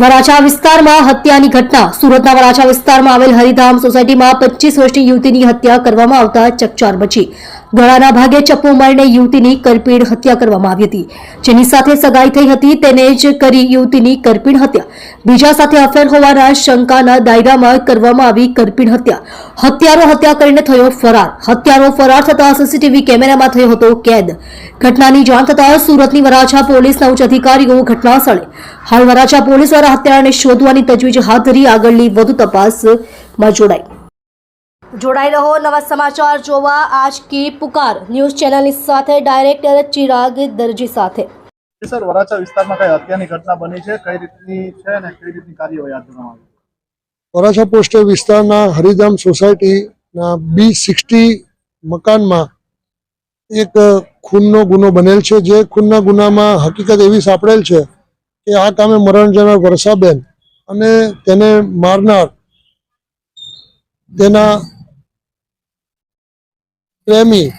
વરાછા વિસ્તારમાં હત્યાની ઘટના. સુરતના વરાછા વિસ્તારમાં આવેલ હરિધામ સોસાયટીમાં પચીસ વર્ષની યુવતીની હત્યા કરવામાં આવતા ચકચાર મચી. ગળાના ભાગે ચપ્પુ મારીને યુવતીની કરપીણ હત્યા કરવામાં આવી હતી. જેની સાથે સગાઈ થઈ હતી, તેને જ કરી યુવતીની કરપીણ હત્યા. બીજા સાથે અફેર હોવાના શંકાના દાયરામાં કરવામાં આવી કરપીણ હત્યા. હત્યારો હત્યા કરીને થયો ફરાર. હત્યારો ફરાર થતા સીસીટીવી કેમેરામાં થયો હતો કેદ. ઘટનાની જાણ થતાં સુરતની વરાછા પોલીસના ઉચ્ચ અધિકારીઓ ઘટના સ્થળે હાલ વરાછા પોલીસ દ્વારા હત્યારાને શોધવાની તજવીજ હાથ ધરી આગળની વધુ તપાસમાં જોડાઈ. જોડાઈ રહો નવા સમાચાર જોવા. આજ કી પુકાર ન્યૂઝ ચેનલની સાથે ડાયરેક્ટર ચિરાગ દરજી સાથે. સર વરાછા વિસ્તારમાં કઈ હત્યાની ઘટના બની છે? કઈ રીતની છે અને કઈ રીતની કાર્યવાહી હાથ ધરવામાં આવી વરાછા પોસ્ટ વિસ્તારના હરિધામ સોસાયટીના બી સિક્સટી મકાનમાં એક ખૂનનો ગુનો બનેલ છે. જે ખૂનના ગુનામાં હકીકત એવી સાંપડેલ છે કે આ કામે મરણ જનાર વર્ષાબેન અને તેને મારનાર તેના પ્રેમી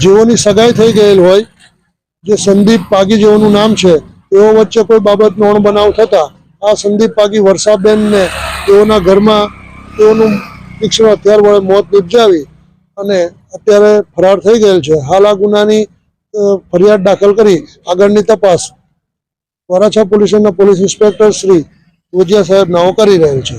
જેઓની સગાઈ થઈ ગયેલ હોય, જે સંદીપ પાગી જેઓનું નામ છે તેઓ વચ્ચે કોઈ બાબતનો અણબનાવ થતા, આ સંદીપ પાગી વર્ષાબેનને તેઓના ઘરમાં તેઓનું તીક્ષ્ણ હથિયાર વડે મોત નિપજાવી અને અત્યારે ફરાર થઈ ગયેલ છે. હાલ આ ગુનાની ફરિયાદ દાખલ કરી આગળની તપાસ વરાછા પોલીસના પોલીસ ઇન્સ્પેક્ટર શ્રી ભુજિયા સાહેબ નાઓ કરી રહેલ છે.